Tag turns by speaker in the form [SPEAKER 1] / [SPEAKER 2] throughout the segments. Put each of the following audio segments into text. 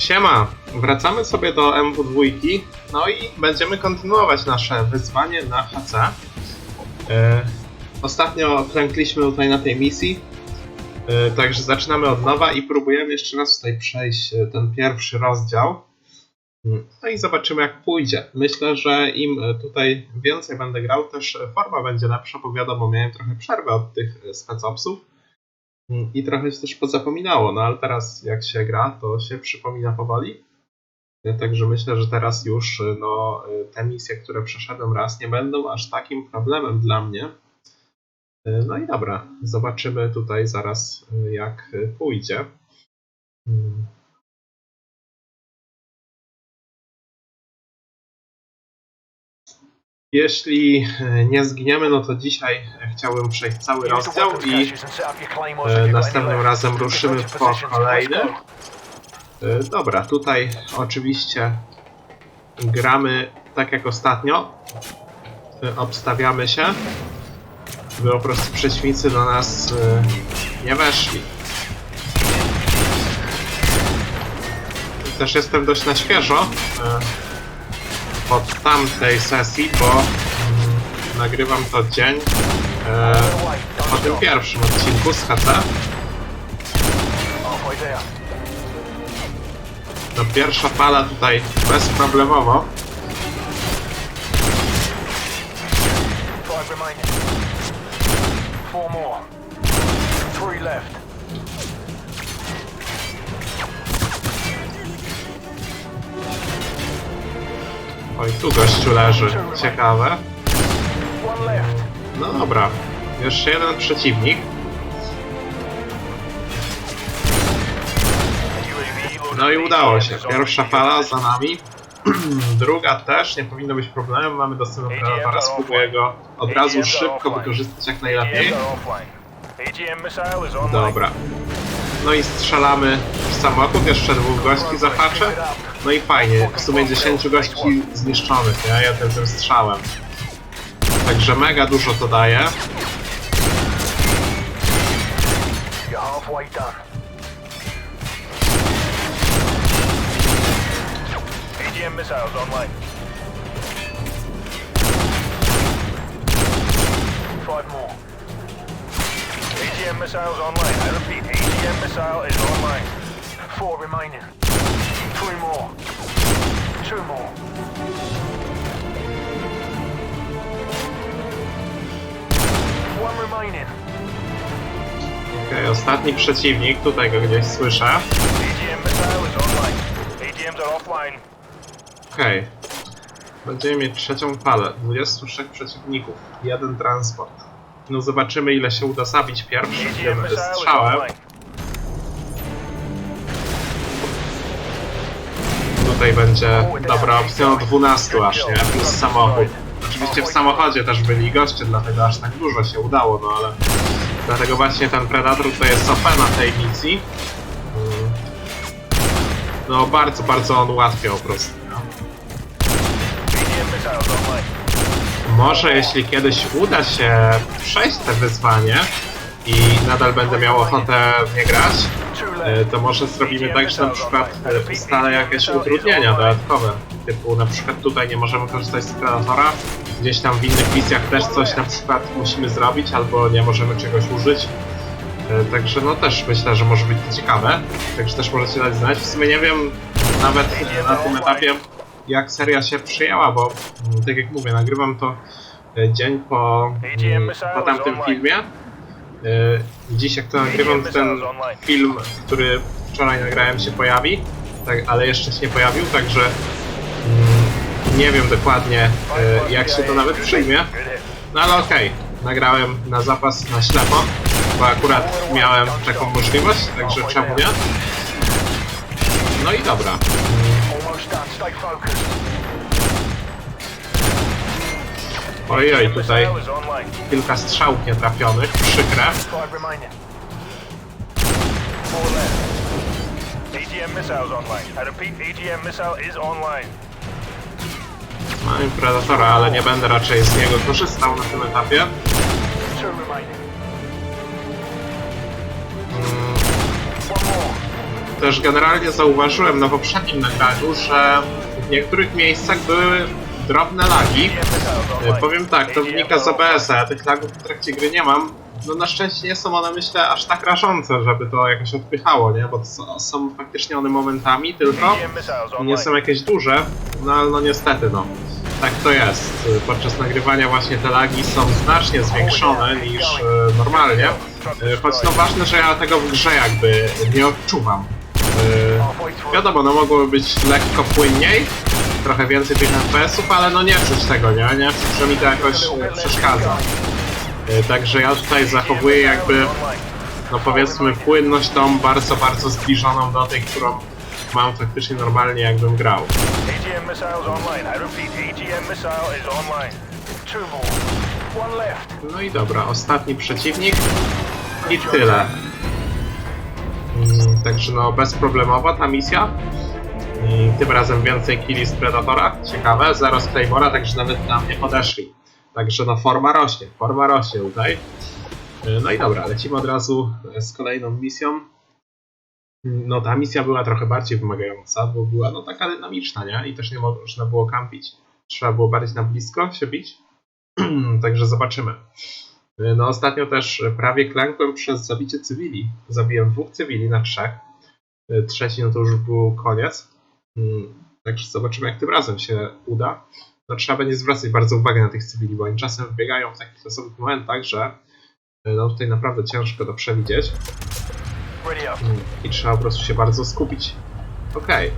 [SPEAKER 1] Siema, wracamy sobie do MW2, no i będziemy kontynuować nasze wyzwanie na HC. E, ostatnio klękliśmy tutaj na tej misji, e, także zaczynamy od nowa i próbujemy jeszcze raz tutaj przejść e, ten pierwszy rozdział. Mm, No i zobaczymy jak pójdzie. Myślę, że im tutaj więcej będę grał, też forma będzie lepsza, bo wiadomo, miałem trochę przerwę od tych specopsów. I trochę się też pozapominało, no ale teraz jak się gra, to się przypomina powoli. Także myślę, że teraz już no, te misje, które przeszedłem raz, nie będą aż takim problemem dla mnie. No i dobra, zobaczymy tutaj zaraz, jak pójdzie. Jeśli y, nie zginiemy, no to dzisiaj chciałbym przejść cały rozdział i e, następnym razem ruszymy po kolejny. E, Dobra, tutaj oczywiście gramy tak jak ostatnio. E, Obstawiamy się, by po prostu przeciwnicy do nas e, nie weszli. Też jestem dość na świeżo e, od tamtej sesji, bo nagrywam to dzień e, po tym pierwszym odcinku z HC. No pierwsza fala tutaj bezproblemowo. Oj, tu gościu leży. Ciekawe. No dobra. Jeszcze jeden przeciwnik. No i udało się. Pierwsza fala za nami. Druga też, nie powinno być problemem. Mamy dostęp do Predatora, spróbuję go od razu szybko wykorzystać jak najlepiej. Dobra. No i strzelamy w samochód, jeszcze dwóch gości zahaczę. No i fajnie, w sumie 10 gości zniszczonych, nie? Jednym tym strzałem. Także mega dużo to daje.
[SPEAKER 2] AGM missiles online. Missiles online. I repeat, AGM missile is online. Four remaining. Three more. Two more. One remaining.
[SPEAKER 1] Okej, ostatni przeciwnik, tutaj go gdzieś słyszę.
[SPEAKER 2] AGM missile is online. AGMs are offline.
[SPEAKER 1] Okej. Będziemy mieć trzecią falę. 23 przeciwników. Jeden transport. No zobaczymy ile się uda zabić tym
[SPEAKER 2] missile is
[SPEAKER 1] strzałem.
[SPEAKER 2] online.
[SPEAKER 1] Tutaj będzie dobra opcja no 12 aż, nie? Plus samochód. Oczywiście w samochodzie też byli goście, dlatego aż tak dużo się udało, no ale... Dlatego właśnie ten Predator to jest OP na tej misji. Mm. No bardzo, bardzo on ułatwia po prostu. no. Może jeśli kiedyś uda się przejść te wyzwanie i nadal będę miał ochotę w nie grać. To może zrobimy tak, że na przykład e, ustalę jakieś utrudnienia dodatkowe. Typu na przykład tutaj nie możemy korzystać z Predatora, gdzieś tam w innych misjach też coś na przykład musimy zrobić, albo nie możemy czegoś użyć. E, Także no też myślę, że może być to ciekawe. Także też możecie dać znać. W sumie nie wiem nawet e, na tym etapie jak seria się przyjęła, bo mm, tak jak mówię, nagrywam to e, dzień po, mm, po tamtym filmie. E, Dziś jak to nagrywam, ten film, który wczoraj nagrałem się pojawi, tak, ale jeszcze się nie pojawił, także mm, nie wiem dokładnie e, jak się to nawet przyjmie. No ale okej, nagrałem na zapas na ślepo, bo akurat miałem taką możliwość, także czemu nie? No i dobra.
[SPEAKER 2] Online. I repeat, AGM missile is online.
[SPEAKER 1] Mamy Predatora, ale nie będę raczej z niego korzystał na tym etapie. Mm, też generalnie zauważyłem na poprzednim nagraniu, że w niektórych miejscach były drobne lagi. E. Powiem tak, to wynika z. OBS-a, ja tych lagów w trakcie gry nie mam. No na szczęście nie są one myślę aż tak rażące, żeby to jakoś odpychało, nie? Bo są, faktycznie one momentami tylko. Nie są jakieś duże, no ale no niestety no. Tak to jest. Y, Podczas nagrywania właśnie te lagi są znacznie zwiększone niż e, normalnie. E, Choć no ważne, że ja tego w grze jakby nie odczuwam. E. Wiadomo, no mogłoby być lekko płynniej, trochę więcej tych FPS-ów, ale no nie czuć tego, nie? Nie czuć, że mi to jakoś przeszkadza. E, Także ja tutaj zachowuję jakby, no powiedzmy, płynność tą bardzo, bardzo zbliżoną do tej, którą mam faktycznie normalnie jakbym grał.
[SPEAKER 2] AGM missiles online. I repeat, AGM missile is online. Two more. One left.
[SPEAKER 1] No i dobra, ostatni przeciwnik i tyle. Mm, Także no bezproblemowa ta misja. I tym razem więcej killi z Predatora. Ciekawe, zero z Claymora, także nawet nam nie podeszli. Także no forma rośnie, forma rośnie tutaj. Y, No i dobra, lecimy od razu z kolejną misją. No ta misja była trochę bardziej wymagająca, bo była no taka dynamiczna, nie? I też nie można było kampić. Trzeba było bardziej na blisko się bić. Także zobaczymy. No ostatnio też prawie klękłem przez zabicie cywili. Zabiłem dwóch cywili na trzech. Trzeci no to już był koniec. Mm, Także zobaczymy jak tym razem się uda. No trzeba będzie zwracać bardzo uwagę na tych cywili, bo oni czasem wbiegają w takich losowych momentach, że no tutaj naprawdę ciężko to przewidzieć. Mm, I trzeba po prostu się bardzo skupić. Okej.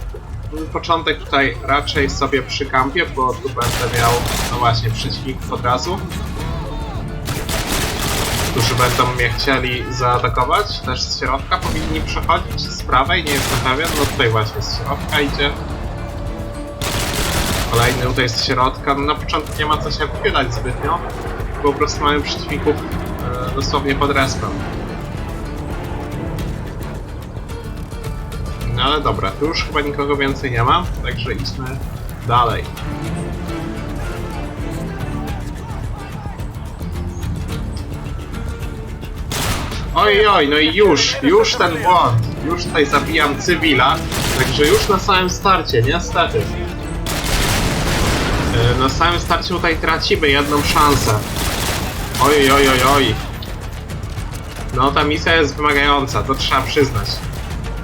[SPEAKER 1] Mm, Początek tutaj raczej sobie przy kampie, bo tu będę miał, no właśnie, przeciwników od razu. Którzy będą mnie chcieli zaatakować. Też z środka powinni przechodzić, z prawej, nie jestem pewien. No tutaj właśnie z środka idzie. Kolejny tutaj z środka. No na początku nie ma co się wychylać zbytnio. Po prostu mamy przeciwników e, dosłownie pod respem. No ale dobra, tu już chyba nikogo więcej nie ma, także idźmy dalej. Oj, oj, no i już, już ten błąd. Już tutaj zabijam cywila, także już na samym starcie, niestety. E, Na samym starcie tutaj tracimy jedną szansę. Oj, oj, oj, oj. No ta misja jest wymagająca, to trzeba przyznać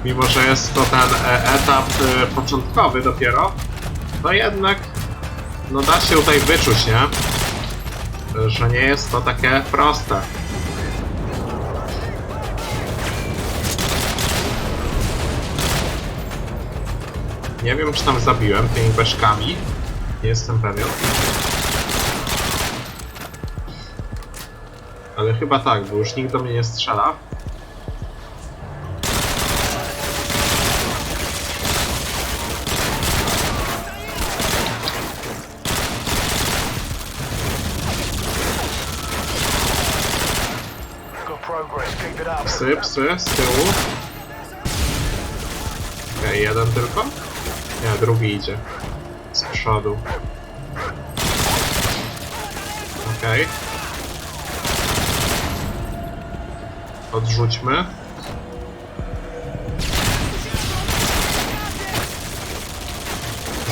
[SPEAKER 1] mimo że jest to ten e, etap e, początkowy dopiero, to jednak no da się tutaj wyczuć, nie? Że nie jest to takie proste. Nie wiem, czy tam zabiłem tymi beczkami. Nie jestem pewien. Ale chyba tak, bo już nikt do mnie nie strzela. Psy, psy, z tyłu. Okej, jeden tylko? Nie, drugi idzie. Z przodu. Okej. Odrzućmy.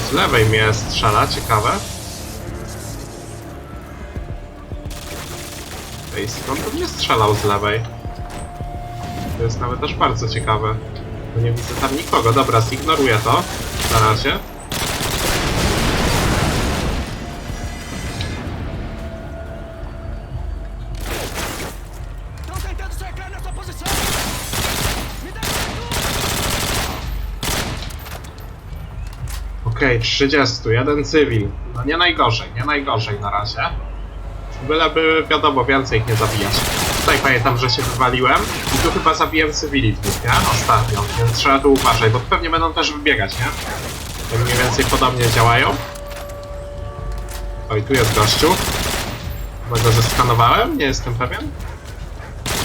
[SPEAKER 1] Z lewej mnie strzela, ciekawe. Ej, skąd on mnie strzelał z lewej? To jest nawet też bardzo ciekawe. Bo nie widzę tam nikogo. Dobra, zignoruję to. Na razie. Okej, 30. Jeden cywil. No nie najgorzej, nie najgorzej na razie. Byleby, wiadomo, więcej ich nie zabijać. Tutaj pamiętam, że się wywaliłem i tu chyba zabiłem cywili dwóch, nie? Ostatnio, więc trzeba tu uważać, bo pewnie będą też wybiegać, nie? To mniej więcej podobnie działają. Oj, tu jest gościu. Chyba go zeskanowałem? Nie jestem pewien.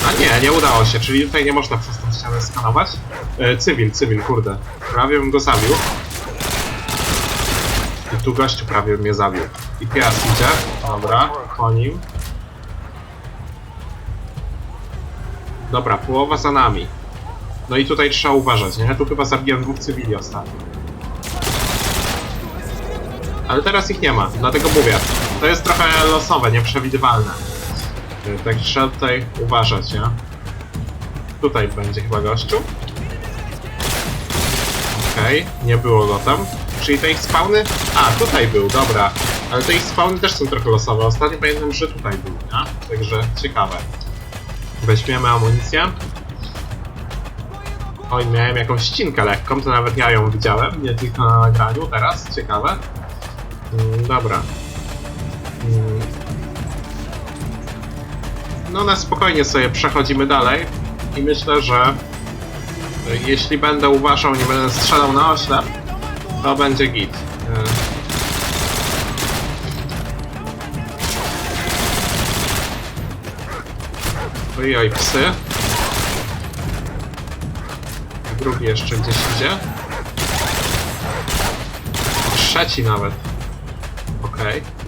[SPEAKER 1] A nie, nie udało się, czyli tutaj nie można przez tą ścianę skanować. E, cywil, cywil, kurde. Prawie bym go zabił. I tu gościu prawie mnie zabił. I pies idzie. Dobra, po nim. Dobra, połowa za nami. No i tutaj trzeba uważać, nie? Tu chyba zabiłem dwóch cywili ostatnio. Ale teraz ich nie ma, dlatego mówię. To jest trochę losowe, nieprzewidywalne. Y, Tak trzeba tutaj uważać, nie? Tutaj będzie chyba gościu. Okej, nie było go tam. Czyli te ich spawny? A, tutaj był, dobra. Ale te ich spawny też są trochę losowe. Ostatnio pamiętam, że tutaj był, nie? Także ciekawe. Weźmiemy amunicję. Oj, miałem jakąś ścinkę lekką, to nawet ja ją widziałem, nie tylko na nagraniu teraz, ciekawe. Mm, dobra. Mm. No na spokojnie sobie przechodzimy dalej i myślę, że y, jeśli będę uważał, nie będę strzelał na oślep, to będzie git. Ojoj, psy. Drugi jeszcze gdzieś idzie. Trzeci nawet. Okej. Okay.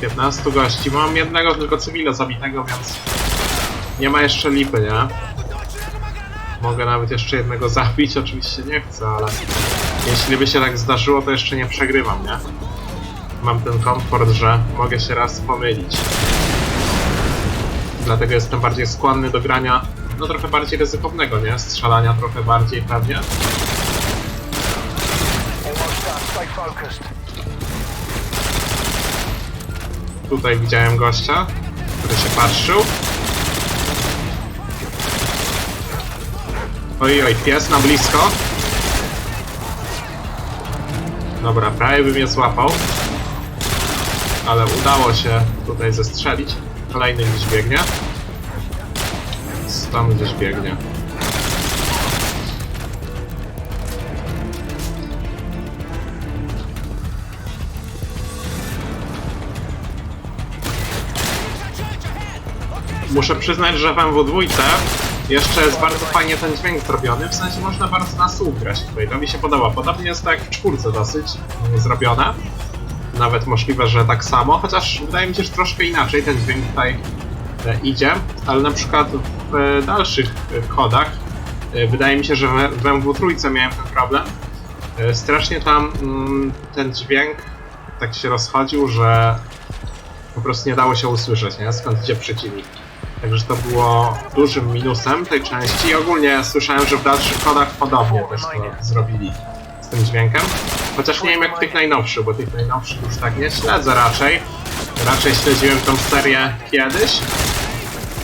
[SPEAKER 1] 15 gości. Mam jednego tylko cywila zabitego, więc nie ma jeszcze lipy, nie? Mogę nawet jeszcze jednego zabić, oczywiście nie chcę, ale jeśli by się tak zdarzyło, to jeszcze nie przegrywam, nie? Mam ten komfort, że mogę się raz pomylić. Dlatego jestem bardziej skłonny do grania, no trochę bardziej ryzykownego, nie? Strzelania trochę bardziej pewnie. Tutaj widziałem gościa, który się patrzył. Oj, oj, pies na blisko. Dobra, prawie bym je złapał. Ale udało się tutaj zestrzelić. Kolejny gdzieś biegnie. Tam gdzieś biegnie. Muszę przyznać, że w MW2 jeszcze jest bardzo fajnie ten dźwięk zrobiony, w sensie można bardzo na słuch grać tutaj, to mi się podoba. Podobnie jest to jak w czwórce dosyć zrobione. Nawet możliwe, że tak samo, chociaż wydaje mi się, że troszkę inaczej ten dźwięk tutaj e, idzie, ale na przykład w e, dalszych e, kodach wydaje mi się, że w w MW3 miałem ten problem. Strasznie tam mm, ten dźwięk tak się rozchodził, że po prostu nie dało się usłyszeć, nie? Skąd idzie przeciwnik. Także to było dużym minusem tej części i ogólnie słyszałem, że w dalszych kodach podobnie też to zrobili z tym dźwiękiem. Chociaż nie wiem jak w tych najnowszych, bo tych najnowszych już tak nie śledzę raczej. Raczej śledziłem tą serię kiedyś.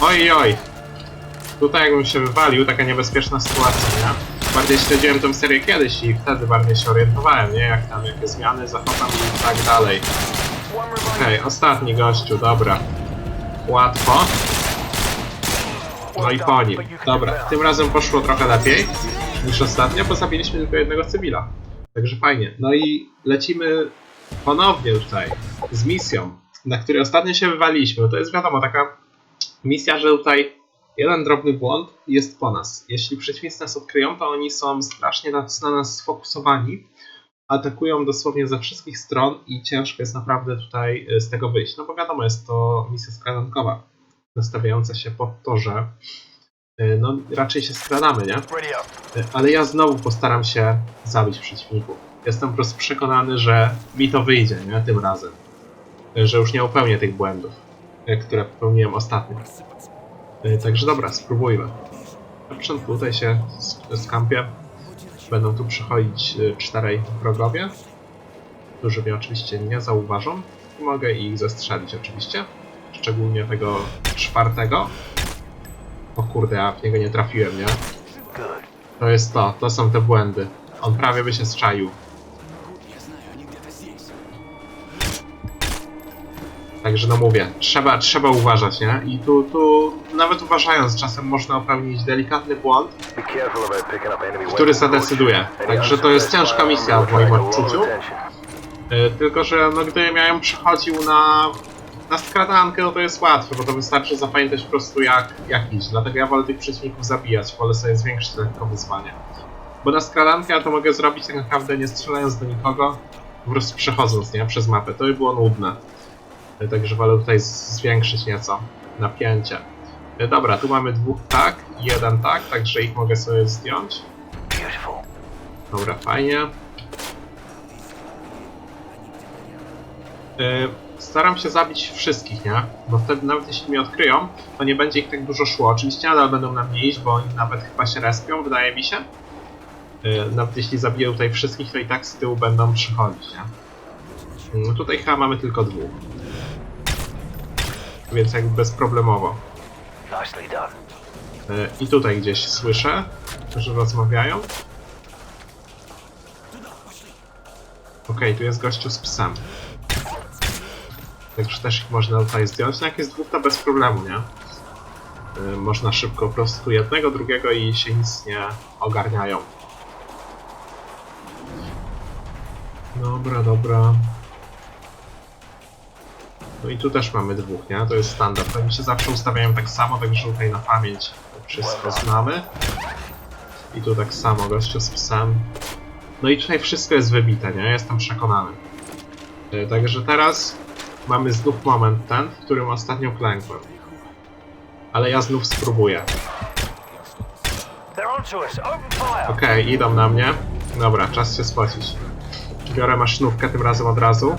[SPEAKER 1] Oj, oj. Tutaj jakbym się wywalił, taka niebezpieczna sytuacja, nie? Bardziej śledziłem tą serię kiedyś i wtedy bardziej się orientowałem, nie? Jak tam, jakie zmiany zachodzą i tak dalej. Okej, ostatni gościu, dobra. Łatwo. No i po nim. Dobra, tym razem poszło trochę lepiej niż ostatnio, bo zabiliśmy tylko jednego cywila. Także fajnie. No i lecimy ponownie tutaj z misją, na której ostatnio się wywaliśmy. To jest wiadomo, taka misja, że tutaj jeden drobny błąd jest po nas. Jeśli przeciwnicy nas odkryją, to oni są strasznie na, na nas sfokusowani atakują dosłownie ze wszystkich stron i ciężko jest naprawdę tutaj y, z tego wyjść. No bo wiadomo, jest to misja skradankowa, nastawiająca się pod to, że y, no raczej się skradamy, nie? Ale ja znowu postaram się zabić przeciwników. Jestem po prostu przekonany, że mi to wyjdzie, nie? Tym razem. Że już nie popełnię tych błędów, y, które popełniłem ostatnio. Y, Także dobra, spróbujmy. Na początku tutaj się sk- skampię. Będą tu przychodzić y, czterej wrogowie, którzy mnie oczywiście nie zauważą. Mogę ich zestrzelić oczywiście. Szczególnie tego czwartego. O kurde, ja w niego nie trafiłem, nie? To jest to, to są te błędy. On prawie by się strzaił. Także no mówię, trzeba, trzeba uważać, nie? I tu, tu nawet uważając, czasem można popełnić delikatny błąd, który zadecyduje. Także to jest ciężka misja w moim odczuciu. E, Tylko, że no, gdybym ja ją przechodził na, na skradankę, no to jest łatwe, bo to wystarczy zapamiętać po prostu jak, jak iść. Dlatego ja wolę tych przeciwników zabijać, wolę sobie zwiększyć lekko wyzwanie. Bo na skradankę ja to mogę zrobić tak naprawdę nie strzelając do nikogo, po prostu przechodząc, nie? Przez mapę. To by było nudne. E, Także wolę tutaj zwiększyć nieco napięcie. E, Dobra, tu mamy dwóch tak, jeden tak, także ich mogę sobie zdjąć.
[SPEAKER 2] Beautiful.
[SPEAKER 1] Dobra, fajnie. Staram się zabić wszystkich, nie? Bo wtedy nawet jeśli mnie odkryją, to nie będzie ich tak dużo szło. Oczywiście nadal będą na mnie iść, bo oni nawet chyba się respią, wydaje mi się. Yy, nawet jeśli zabiję tutaj wszystkich, to i tak z tyłu będą przychodzić, nie? Yy, tutaj chyba mamy tylko dwóch. Więc jakby bezproblemowo. Yy, I tutaj gdzieś słyszę, że rozmawiają. Okej, tu jest gościu z psem. Także też ich można tutaj zdjąć. No jak jest dwóch, to bez problemu, nie? Yy, można szybko po prostu jednego, drugiego i się nic nie ogarniają. Dobra, dobra. No i tu też mamy dwóch, nie? To jest standard. Oni się zawsze ustawiają tak samo, także tutaj na pamięć wszystko znamy. I tu tak samo, gościu z psem. No i tutaj wszystko jest wybite, nie? Jestem przekonany. E, Także teraz mamy znów moment ten, w którym ostatnio klękłem. Ale ja znów spróbuję. Okej, idą na mnie. Dobra, czas się spocić. Biorę maszynówkę tym razem od razu.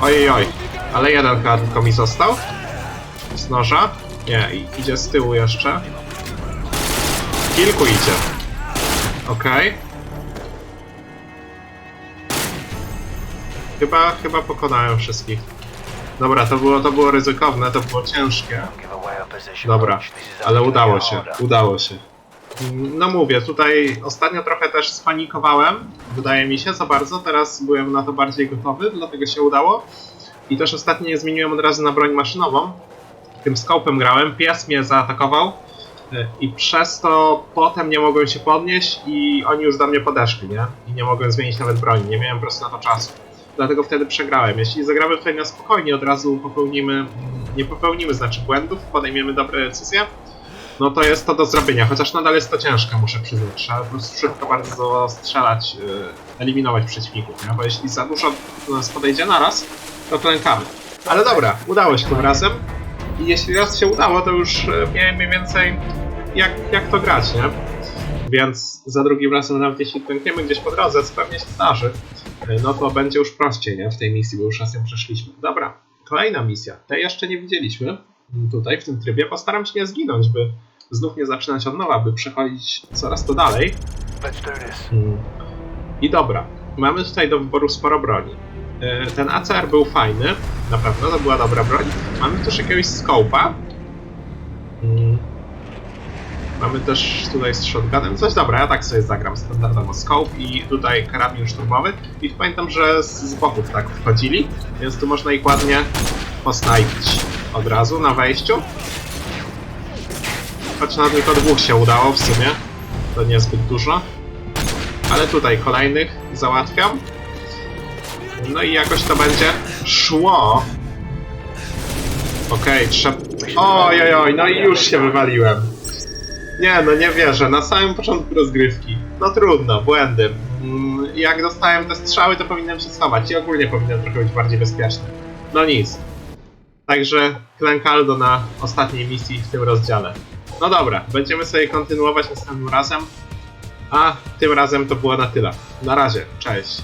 [SPEAKER 1] Ojej, oj. Ale jeden chyba tylko mi został. Noża. Nie, idzie z tyłu jeszcze. Kilku idzie. Okej. Chyba, chyba pokonałem wszystkich. Dobra, to było, to było ryzykowne, to było ciężkie. Dobra, ale udało się, udało się. No mówię, tutaj ostatnio trochę też spanikowałem, wydaje mi się, za bardzo, teraz byłem na to bardziej gotowy, dlatego się udało. I też ostatnio nie zmieniłem od razu na broń maszynową. Tym skopem grałem, pies mnie zaatakował y, i przez to potem nie mogłem się podnieść i oni już do mnie podeszli, nie? I nie mogłem zmienić nawet broni, nie miałem po prostu na to czasu. Dlatego wtedy przegrałem. Jeśli zagramy tutaj na spokojnie, od razu popełnimy, nie popełnimy znaczy błędów, podejmiemy dobre decyzje, no to jest to do zrobienia, chociaż nadal jest to ciężkie, muszę przyznać. Trzeba po prostu szybko bardzo strzelać, yy, eliminować przeciwników, nie? bo jeśli za dużo do nas podejdzie naraz, to klękamy. Ale dobra, udało się tym razem i jeśli raz się udało, to już yy, miałem mniej więcej jak, jak to grać, nie? Więc za drugim razem, nawet jeśli klękniemy gdzieś po drodze, co pewnie się zdarzy, yy, no to będzie już prościej, nie? W tej misji, bo już raz ją przeszliśmy. Dobra, kolejna misja. Tej jeszcze nie widzieliśmy tutaj w tym trybie. Postaram się nie zginąć, by znów nie zaczynać od nowa, by przechodzić coraz to dalej.
[SPEAKER 2] Let's do this.
[SPEAKER 1] Mm. I dobra, mamy tutaj do wyboru sporo broni. Yy, Ten ACR był fajny, na pewno to była dobra broń. Mamy też jakiegoś scope'a. Mm. Mamy też tutaj z shotgunem coś. Dobra, ja tak sobie zagram standardowo scope i tutaj karabin szturmowy. I pamiętam, że z, z boków tak wchodzili, więc tu można ich ładnie posnajpić od razu na wejściu. Choć na tylko dwóch się udało w sumie. To niezbyt dużo. Ale tutaj kolejnych załatwiam. No i jakoś to będzie szło. Okej, trzeba... Oj, oj, no i już się wywaliłem. Nie, no nie wierzę, na samym początku rozgrywki. No trudno, błędy. Mm, Jak dostałem te strzały, to powinienem się schować i ogólnie powinienem trochę być bardziej bezpieczny. No nic. Także Klękaldo na ostatniej misji w tym rozdziale. No dobra, będziemy sobie kontynuować następnym razem. A tym razem to było na tyle. Na razie, cześć.